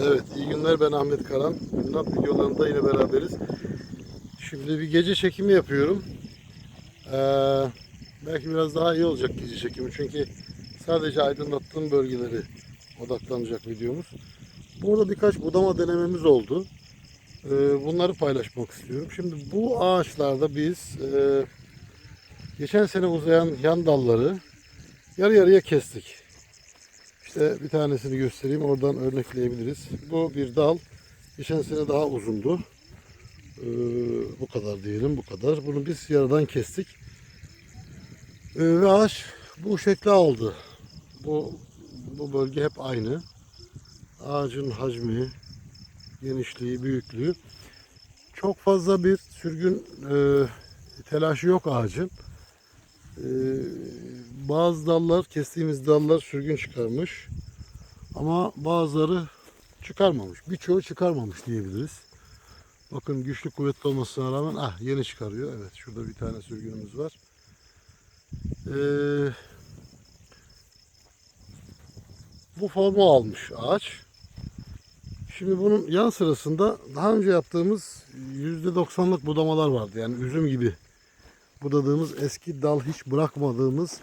Evet, iyi günler. Ben Ahmet Karan. Minnak videolarında yine beraberiz. Şimdi bir gece çekimi yapıyorum. Ee, belki biraz daha iyi olacak gece çekimi. Çünkü sadece aydınlattığım bölgeleri odaklanacak videomuz. Burada birkaç budama denememiz oldu. Ee, bunları paylaşmak istiyorum. Şimdi bu ağaçlarda biz e, geçen sene uzayan yan dalları yarı yarıya kestik. İşte bir tanesini göstereyim. Oradan örnekleyebiliriz. Bu bir dal. Geçen sene daha uzundu. Ee, bu kadar diyelim. Bu kadar. Bunu biz yarıdan kestik. Ee, ve ağaç bu şekli aldı. Bu, bu bölge hep aynı. Ağacın hacmi, genişliği, büyüklüğü. Çok fazla bir sürgün e, telaşı yok ağacın. Ee, bazı dallar, kestiğimiz dallar sürgün çıkarmış. Ama bazıları çıkarmamış. Birçoğu çıkarmamış diyebiliriz. Bakın güçlü kuvvetli olmasına rağmen ah yeni çıkarıyor. Evet şurada bir tane sürgünümüz var. Ee, bu formu almış ağaç. Şimdi bunun yan sırasında daha önce yaptığımız %90'lık budamalar vardı. Yani üzüm gibi budadığımız eski dal hiç bırakmadığımız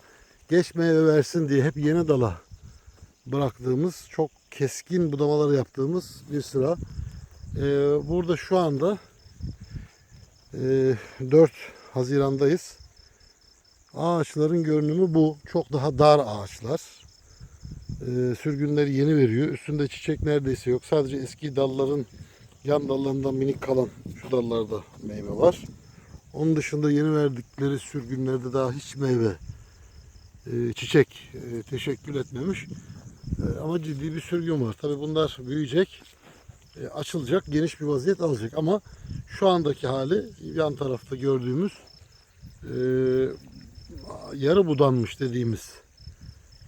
geç meyve versin diye hep yeni dala bıraktığımız çok keskin budamalar yaptığımız bir sıra. Ee, burada şu anda e, 4 Haziran'dayız. Ağaçların görünümü bu. Çok daha dar ağaçlar. Ee, sürgünleri yeni veriyor. Üstünde çiçek neredeyse yok. Sadece eski dalların yan dallarından minik kalan şu dallarda meyve var. Onun dışında yeni verdikleri sürgünlerde daha hiç meyve, çiçek e, teşekkül etmemiş. E, ama ciddi bir sürgün var. Tabi bunlar büyüyecek, e, açılacak, geniş bir vaziyet alacak. Ama şu andaki hali yan tarafta gördüğümüz e, yarı budanmış dediğimiz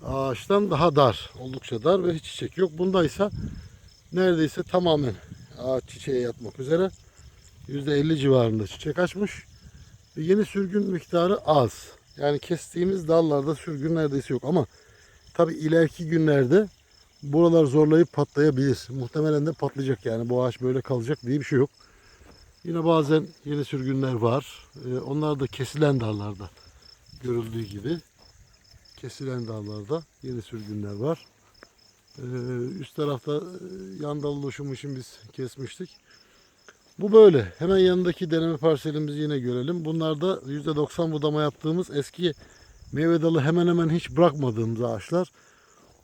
ağaçtan daha dar, oldukça dar ve hiç çiçek yok. Bunda ise neredeyse tamamen ağaç çiçeğe yatmak üzere. %50 civarında çiçek açmış. Yeni sürgün miktarı az. Yani kestiğimiz dallarda sürgün neredeyse yok ama tabi ileriki günlerde buralar zorlayıp patlayabilir. Muhtemelen de patlayacak yani bu ağaç böyle kalacak diye bir şey yok. Yine bazen yeni sürgünler var. Ee, onlar da kesilen dallarda görüldüğü gibi. Kesilen dallarda yeni sürgünler var. Ee, üst tarafta e, yan dal oluşumu için biz kesmiştik. Bu böyle. Hemen yanındaki deneme parselimizi yine görelim. Bunlar da %90 budama yaptığımız eski meyve dalı hemen hemen hiç bırakmadığımız ağaçlar.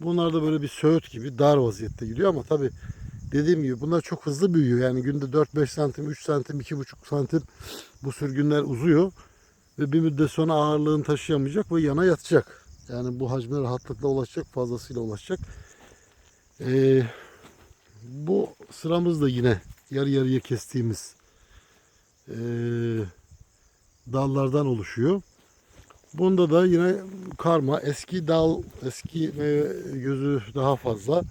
Bunlar da böyle bir söğüt gibi dar vaziyette gidiyor ama tabi dediğim gibi bunlar çok hızlı büyüyor. Yani günde 4-5 santim, 3 santim, 2,5 santim bu sürgünler uzuyor. Ve bir müddet sonra ağırlığını taşıyamayacak ve yana yatacak. Yani bu hacme rahatlıkla ulaşacak, fazlasıyla ulaşacak. Ee, bu sıramız da yine yarı yarıya kestiğimiz eee, dallardan oluşuyor. Bunda da yine karma eski dal eski meyve gözü daha fazla.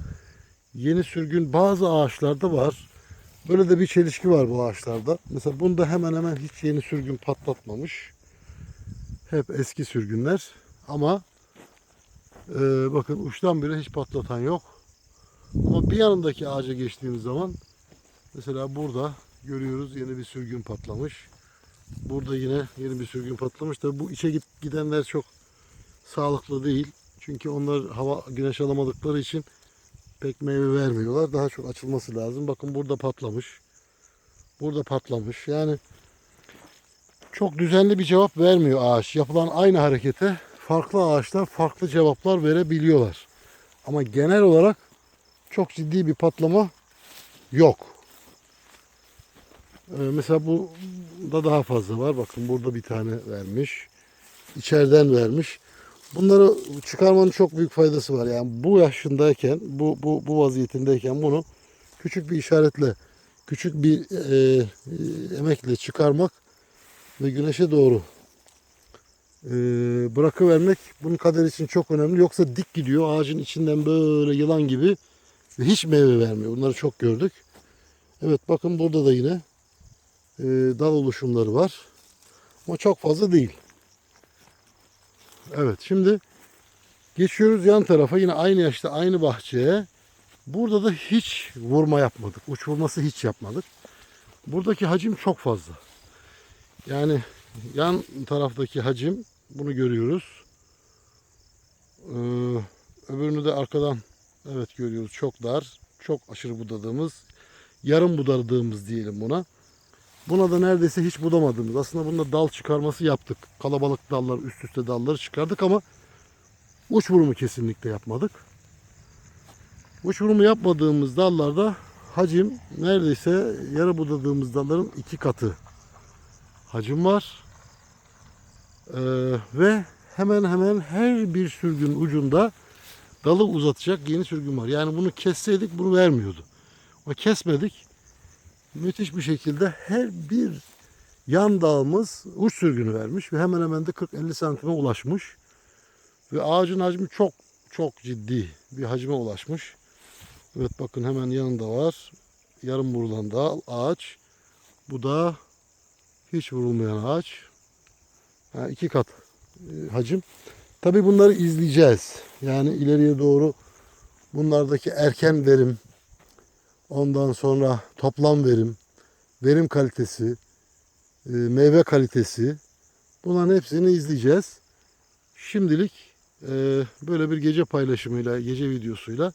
Yeni sürgün bazı ağaçlarda var. Böyle de bir çelişki var bu ağaçlarda. Mesela bunda hemen hemen hiç yeni sürgün patlatmamış. Hep eski sürgünler. Ama eee, bakın uçtan bile hiç patlatan yok. Ama bir yanındaki ağaca geçtiğimiz zaman Mesela burada görüyoruz yeni bir sürgün patlamış. Burada yine yeni bir sürgün patlamış. Tabi bu içe git- gidenler çok sağlıklı değil. Çünkü onlar hava güneş alamadıkları için pek meyve vermiyorlar. Daha çok açılması lazım. Bakın burada patlamış. Burada patlamış. Yani çok düzenli bir cevap vermiyor ağaç. Yapılan aynı harekete farklı ağaçlar farklı cevaplar verebiliyorlar. Ama genel olarak çok ciddi bir patlama yok. Ee, mesela bu da daha fazla var. Bakın burada bir tane vermiş. İçeriden vermiş. Bunları çıkarmanın çok büyük faydası var. Yani bu yaşındayken, bu bu bu vaziyetindeyken bunu küçük bir işaretle, küçük bir e, e, emekle çıkarmak ve güneşe doğru e, bırakıvermek bunun kader için çok önemli. Yoksa dik gidiyor ağacın içinden böyle yılan gibi ve hiç meyve vermiyor. Bunları çok gördük. Evet bakın burada da yine e, dal oluşumları var. Ama çok fazla değil. Evet şimdi geçiyoruz yan tarafa yine aynı yaşta aynı bahçeye Burada da hiç vurma yapmadık. Uç vurması hiç yapmadık. Buradaki hacim çok fazla. Yani yan taraftaki hacim bunu görüyoruz. Ee, öbürünü de arkadan evet görüyoruz. Çok dar. Çok aşırı budadığımız. Yarım budadığımız diyelim buna. Buna da neredeyse hiç budamadığımız. Aslında bunda dal çıkarması yaptık. Kalabalık dallar üst üste dalları çıkardık ama uç vurumu kesinlikle yapmadık. Uç vurumu yapmadığımız dallarda hacim neredeyse yarı budadığımız dalların iki katı hacim var. Ee, ve hemen hemen her bir sürgün ucunda dalı uzatacak yeni sürgün var. Yani bunu kesseydik bunu vermiyordu. O kesmedik. Müthiş bir şekilde her bir yan dalımız uç sürgünü vermiş ve hemen hemen de 40-50 santime ulaşmış. Ve ağacın hacmi çok çok ciddi bir hacme ulaşmış. Evet bakın hemen yanında var. Yarım vurulan dal ağaç. Bu da hiç vurulmayan ağaç. Ha, iki kat e, hacim. Tabi bunları izleyeceğiz. Yani ileriye doğru bunlardaki erken verim, ondan sonra toplam verim, verim kalitesi, e, meyve kalitesi bunların hepsini izleyeceğiz. Şimdilik e, böyle bir gece paylaşımıyla, gece videosuyla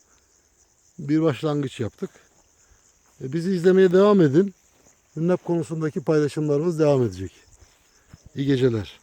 bir başlangıç yaptık. E, Bizi izlemeye devam edin. Hünnep konusundaki paylaşımlarımız devam edecek. İyi geceler.